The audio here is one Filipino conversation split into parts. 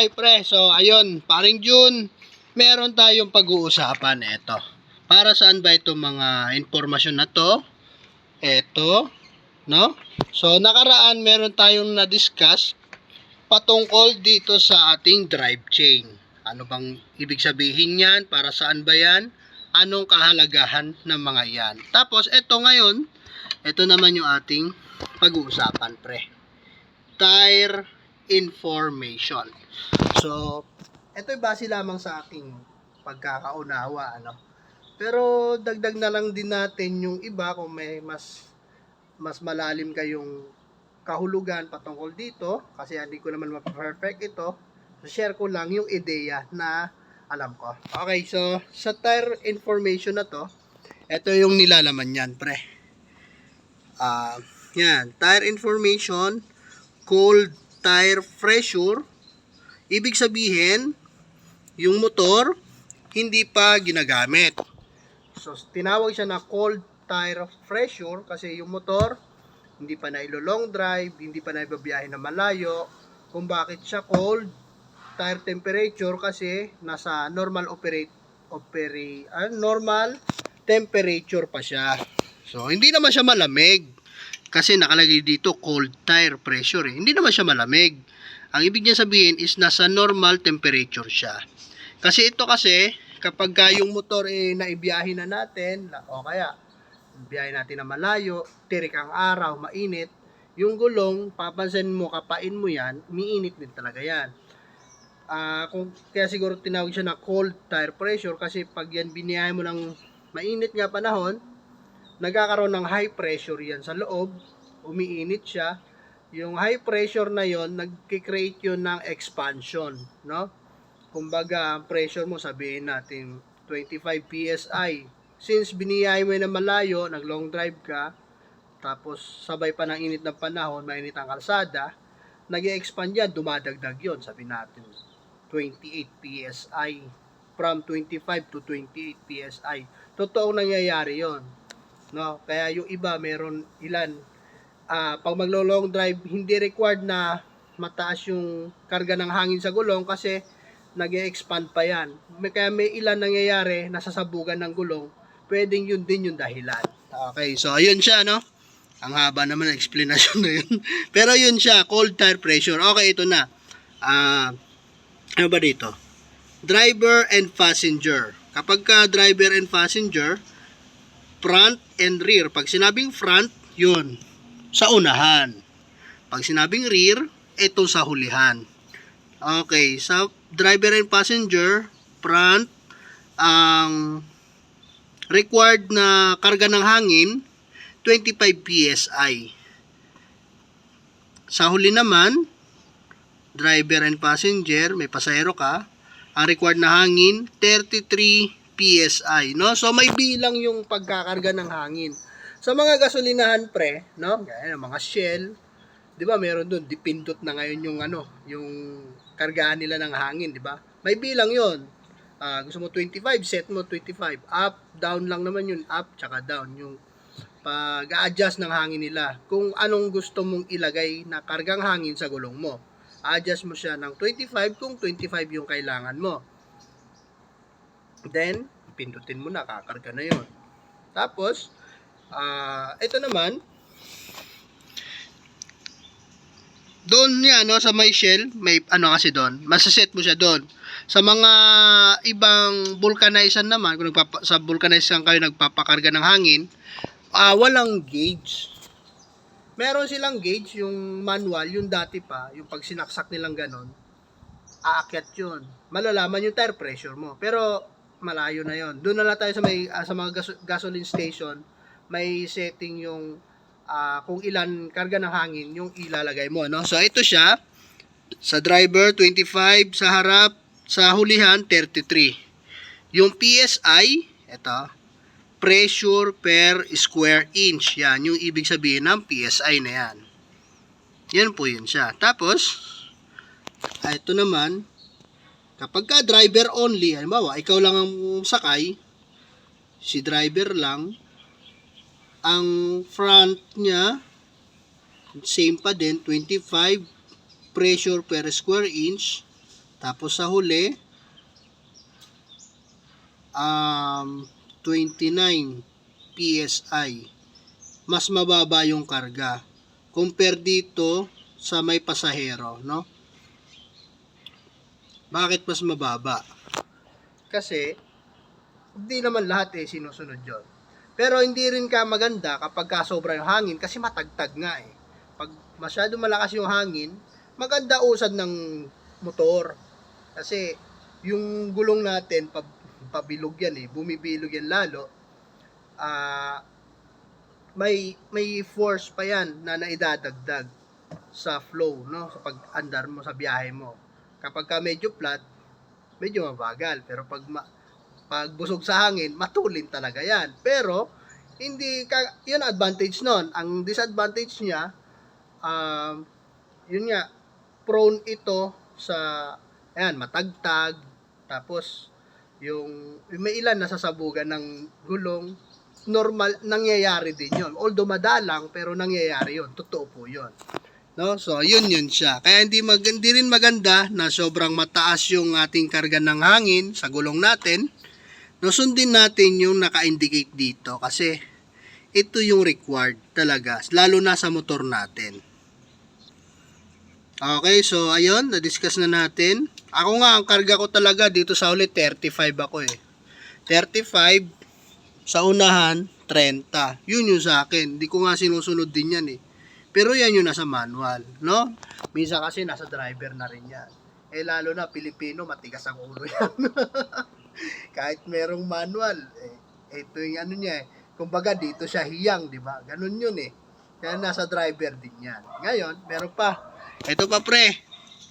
Okay pre, so ayun, paring June, meron tayong pag-uusapan ito. Para saan ba itong mga informasyon na to? Ito, no? So nakaraan meron tayong na-discuss patungkol dito sa ating drive chain. Ano bang ibig sabihin yan? Para saan ba yan? Anong kahalagahan ng mga yan? Tapos ito ngayon, ito naman yung ating pag-uusapan pre. Tire information. So, ito base lamang sa aking pagkakaunawa, ano. Pero dagdag na lang din natin yung iba kung may mas mas malalim kayong kahulugan patungkol dito kasi hindi ko naman ma-perfect ito. So, share ko lang yung ideya na alam ko. Okay, so sa tire information na to, ito yung nilalaman yan, pre. Ah, yan, tire information, cold tire pressure, ibig sabihin, yung motor, hindi pa ginagamit. So, tinawag siya na cold tire pressure kasi yung motor, hindi pa na ilo-long drive, hindi pa na ibabiyahe na malayo. Kung bakit siya cold tire temperature kasi nasa normal operate operate ah, normal temperature pa siya. So, hindi naman siya malamig. Kasi nakalagay dito cold tire pressure eh. Hindi naman siya malamig. Ang ibig niya sabihin is nasa normal temperature siya. Kasi ito kasi kapag ka yung motor eh naibiyahe na natin o kaya biyahe natin na malayo, tirik ang araw, mainit, yung gulong, papansin mo, kapain mo yan, umiinit din talaga yan. Ah, kung kaya siguro tinawag siya na cold tire pressure kasi pag yan biniyahe mo ng mainit nga panahon, nagkakaroon ng high pressure yan sa loob, umiinit siya. Yung high pressure na yon nagki-create yun ng expansion, no? Kumbaga, ang pressure mo sabihin natin 25 PSI. Since biniyahe mo na malayo, nag long drive ka, tapos sabay pa ng init ng panahon, mainit ang kalsada, nag expand yan, dumadagdag yon sabi natin 28 PSI from 25 to 28 PSI. Totoong nangyayari yon no? Kaya yung iba meron ilan ah pag maglo-long drive hindi required na mataas yung karga ng hangin sa gulong kasi nag expand pa yan. Kaya may ilan nangyayari nasasabugan ng gulong, pwedeng yun din yung dahilan. Okay, so ayun siya, no? Ang haba naman ng explanation na yun. Pero yun siya, cold tire pressure. Okay, ito na. Ah, ano ba dito? Driver and passenger. Kapag ka driver and passenger, front and rear. Pag sinabing front, yun, sa unahan. Pag sinabing rear, ito sa hulihan. Okay, sa driver and passenger, front, ang required na karga ng hangin, 25 PSI. Sa huli naman, driver and passenger, may pasahero ka, ang required na hangin, 33 PSI, no? So may bilang yung pagkakarga ng hangin. Sa mga gasolinahan pre, no? Gaya ng mga Shell, 'di ba? Meron doon dipindot na ngayon yung ano, yung kargahan nila ng hangin, 'di ba? May bilang 'yon. Ah, gusto mo 25, set mo 25. Up, down lang naman yun, up tsaka down yung pag-adjust ng hangin nila. Kung anong gusto mong ilagay na kargang hangin sa gulong mo. Adjust mo siya ng 25 kung 25 yung kailangan mo. Then, pindutin mo na, kakarga na yun. Tapos, ah ito naman, doon niya, no, sa may shell, may ano kasi doon, masaset mo siya doon. Sa mga ibang vulcanization naman, kung nagpapa, sa vulcanization kayo nagpapakarga ng hangin, ah walang gauge. Meron silang gauge, yung manual, yung dati pa, yung pag sinaksak nilang ganon, aakyat yun. Malalaman yung tire pressure mo. Pero, malayo na yon. Doon na lang tayo sa, may, ah, sa mga gas- gasoline station, may setting yung ah, kung ilan karga ng hangin yung ilalagay mo. No? So, ito siya. Sa driver, 25. Sa harap, sa hulihan, 33. Yung PSI, ito, pressure per square inch. Yan, yung ibig sabihin ng PSI na yan. Yan po yun siya. Tapos, ah, ito naman, kapag ka driver only, halimbawa, ikaw lang ang sakay, si driver lang, ang front niya, same pa din, 25 pressure per square inch, Tapos sa huli, um, 29 PSI. Mas mababa yung karga. Compare dito sa may pasahero, no? Bakit mas mababa? Kasi, hindi naman lahat eh sinusunod yon. Pero hindi rin ka maganda kapag ka sobra yung hangin kasi matagtag nga eh. Pag masyado malakas yung hangin, maganda usad ng motor. Kasi yung gulong natin, pab, pabilog yan eh, bumibilog yan lalo. Ah, may may force pa yan na naidadagdag sa flow, no? Sa pag-andar mo sa biyahe mo. Kapag ka medyo flat, medyo mabagal. Pero pag ma, pag busog sa hangin, matulin talaga yan. Pero, hindi ka, yun advantage nun. Ang disadvantage niya, um, yun nga, prone ito sa, ayan, matagtag, tapos, yung, yung may ilan nasasabugan ng gulong, normal, nangyayari din yun. Although madalang, pero nangyayari yun. Totoo po yun. No? So, yun yun siya. Kaya hindi, mag, hindi rin maganda na sobrang mataas yung ating karga ng hangin sa gulong natin. No, sundin natin yung naka-indicate dito kasi ito yung required talaga, lalo na sa motor natin. Okay, so ayun, na-discuss na natin. Ako nga, ang karga ko talaga dito sa ulit, 35 ako eh. 35, sa unahan, 30. Yun yung sa akin. Hindi ko nga sinusunod din yan eh. Pero yan yung nasa manual, no? Minsan kasi nasa driver na rin yan. Eh lalo na Pilipino, matigas ang ulo yan. Kahit merong manual, eh, ito yung ano niya eh. Kumbaga dito siya hiyang, di ba? Ganun yun eh. Kaya nasa driver din yan. Ngayon, meron pa. Ito pa pre.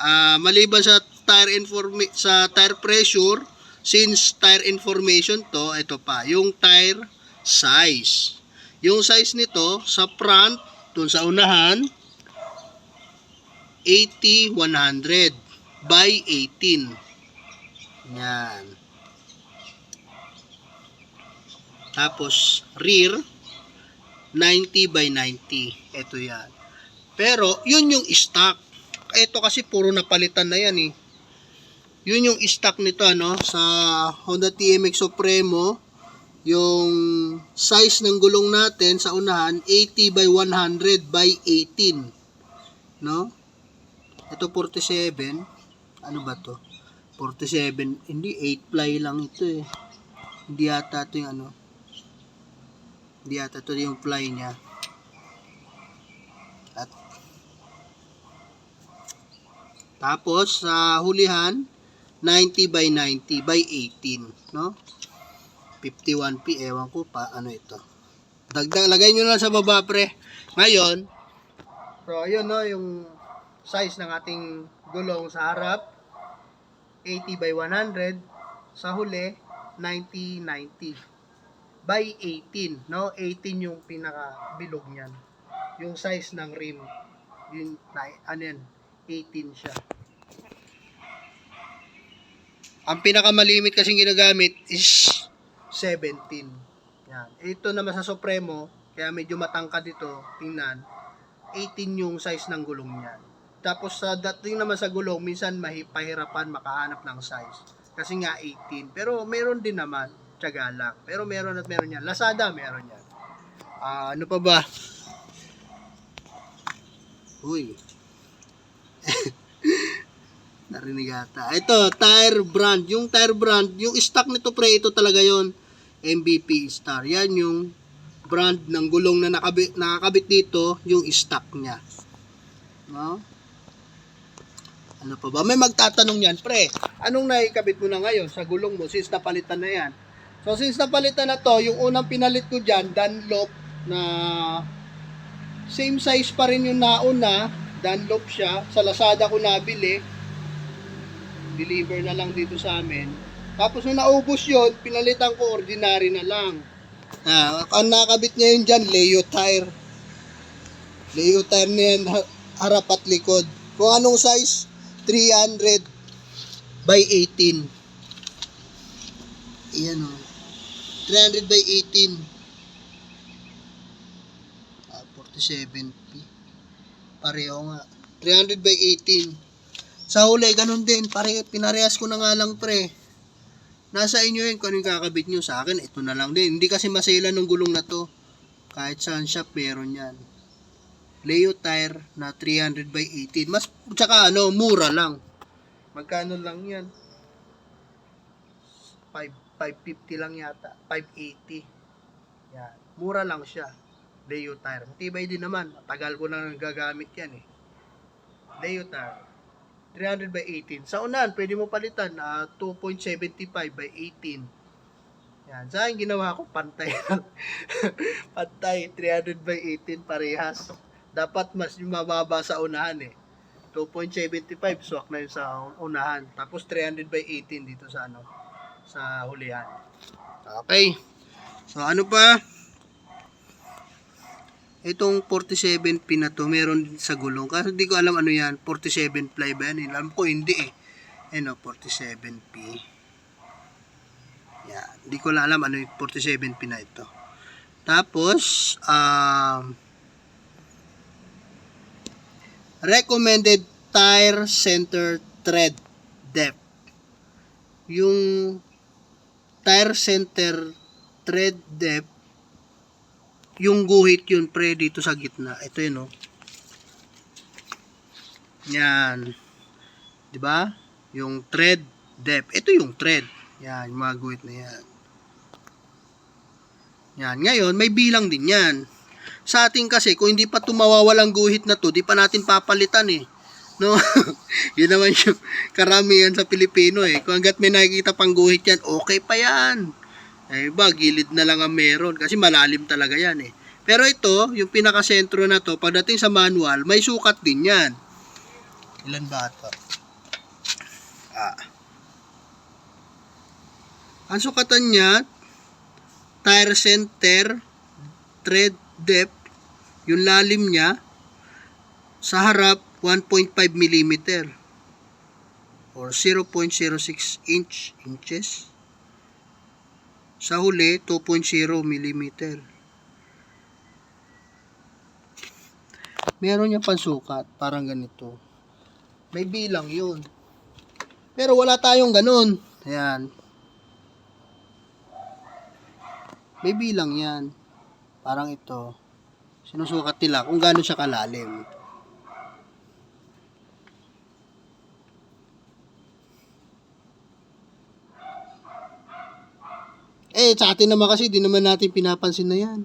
Ah, maliban sa tire informa- sa tire pressure, since tire information to, ito pa, yung tire size. Yung size nito sa front, dun sa unahan, 80-100 by 18. Yan. Tapos, rear, 90 by 90. Ito yan. Pero, yun yung stock. Ito kasi puro napalitan na yan eh. Yun yung stock nito ano, sa Honda TMX Supremo. Yung size ng gulong natin sa unahan, 80 by 100 by 18. No? Ito 47. Ano ba to? 47. Hindi, 8 ply lang ito eh. Hindi yata ito yung ano. Hindi yata ito yung ply niya. At tapos sa hulihan 90 by 90 by 18, no? 51p ewan ko pa ano ito. Dagdag lagay niyo na sa baba pre. Ngayon, so ayun no yung size ng ating gulong sa harap 80 by 100 sa huli 90 90 by 18 no 18 yung pinaka bilog niyan yung size ng rim yung ano yan 18 siya ang pinakamalimit kasing ginagamit is 17 yan. Ito naman sa Supremo kaya medyo matangkad ito tingnan 18 yung size ng gulong niyan. Tapos sa dating naman sa gulong minsan mahipahirapan makahanap ng size. Kasi nga 18 pero meron din naman tiyaga lang. Pero meron at meron yan. Lazada meron yan. Ah, ano pa ba? Uy. Narinig ata. Ito, tire brand. Yung tire brand, yung stock nito pre, ito talaga yon MVP Star. Yan yung brand ng gulong na nakabit, nakakabit dito, yung stock niya. No? Ano pa ba? May magtatanong yan, pre. Anong naikabit mo na ngayon sa gulong mo since napalitan na yan? So, since napalitan na to, yung unang pinalit ko dyan, Dunlop na same size pa rin yung nauna, Dunlop siya. Sa Lazada ko nabili. Deliver na lang dito sa amin. Tapos nung naubos yun, pinalitan ko ordinary na lang. Ah, ang nakabit niya yun dyan, Leo tire. Leo tire na yan, ha- harap at likod. Kung anong size, 300 by 18. Iyan o. 300 by 18. Ah, 47p. Pareho nga. 300 by 18. Sa huli, ganun din. Pare, pinarehas ko na nga lang, pre. Nasa inyo yun kung ano yung kakabit nyo. Sa akin, ito na lang din. Hindi kasi masela ng gulong na to. Kahit saan shop, meron yan. Leo tire na 300 by 18. Mas, tsaka ano, mura lang. Magkano lang yan? 5, 550 lang yata. 580. Yan. Mura lang siya. Leo tire. Matibay din naman. Tagal ko na nagagamit yan eh. Leo tire. 300 by 18. Sa unan, pwede mo palitan na 2.75 by 18. Yan. Sa akin, ginawa ko pantay lang. pantay. 300 by 18 parehas. Dapat mas mababa sa unahan eh. 2.75 swak na yun sa unahan. Tapos 300 by 18 dito sa ano sa hulihan. Okay. So ano pa? Itong 47 pin na to, meron din sa gulong. Kasi hindi ko alam ano yan. 47 ply ba yan? Alam ko hindi eh. Ano, 47P. Yan. Hindi ko lang alam ano yung 47P na ito. Tapos, um, recommended tire center tread depth. Yung tire center tread depth, yung guhit yun pre dito sa gitna. Ito yun oh. Yan. 'Di ba? Yung tread depth. Ito yung tread. Yan, yung mga guhit na yan. Yan. Ngayon, may bilang din yan. Sa atin kasi, kung hindi pa tumawawalang guhit na to, di pa natin papalitan eh. No? Yun naman yung karamihan sa Pilipino eh. Kung hanggat may nakikita pang guhit yan, okay pa yan. Eh ba, gilid na lang ang meron kasi malalim talaga yan eh. Pero ito, yung pinakasentro na to, pagdating sa manual, may sukat din yan. Ilan ba ito? Ah. Ang sukatan niya, tire center, tread depth, yung lalim niya, sa harap, 1.5 mm or 0.06 inch inches. Sa huli, 2.0 mm. Meron niya pansukat, parang ganito. May bilang yun. Pero wala tayong ganun. Ayan. May bilang yan. Parang ito. Sinusukat nila kung gaano siya kalalim. Eh, sa atin naman kasi, di naman natin pinapansin na yan.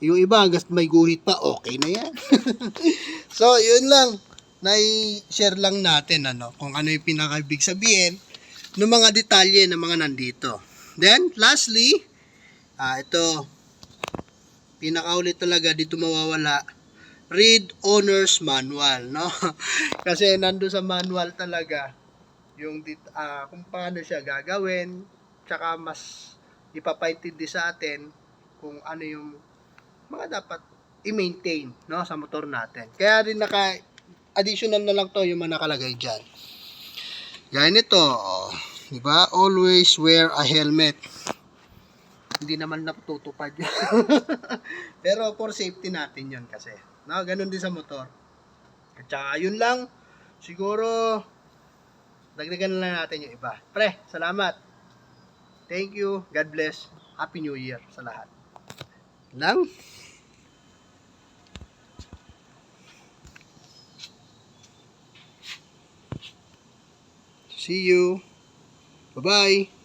Yung iba, hanggang may guhit pa, okay na yan. so, yun lang. Nai-share lang natin, ano, kung ano yung pinaka-big sabihin ng mga detalye ng mga nandito. Then, lastly, ah, ito, pinakaulit talaga, dito mawawala, read owner's manual, no? Kasi nando sa manual talaga, yung dit, ah, kung paano siya gagawin, tsaka mas ipapaintindi sa atin kung ano yung mga dapat i-maintain no sa motor natin. Kaya rin naka additional na lang to yung mga nakalagay diyan. Gaya nito, oh, 'di ba? Always wear a helmet. Hindi naman natutupad. Pero for safety natin 'yon kasi. No, ganun din sa motor. At saka yun lang. Siguro dagdagan na lang natin yung iba. Pre, salamat. Thank you. God bless. Happy New Year sa lahat. Lang. See you. Bye-bye.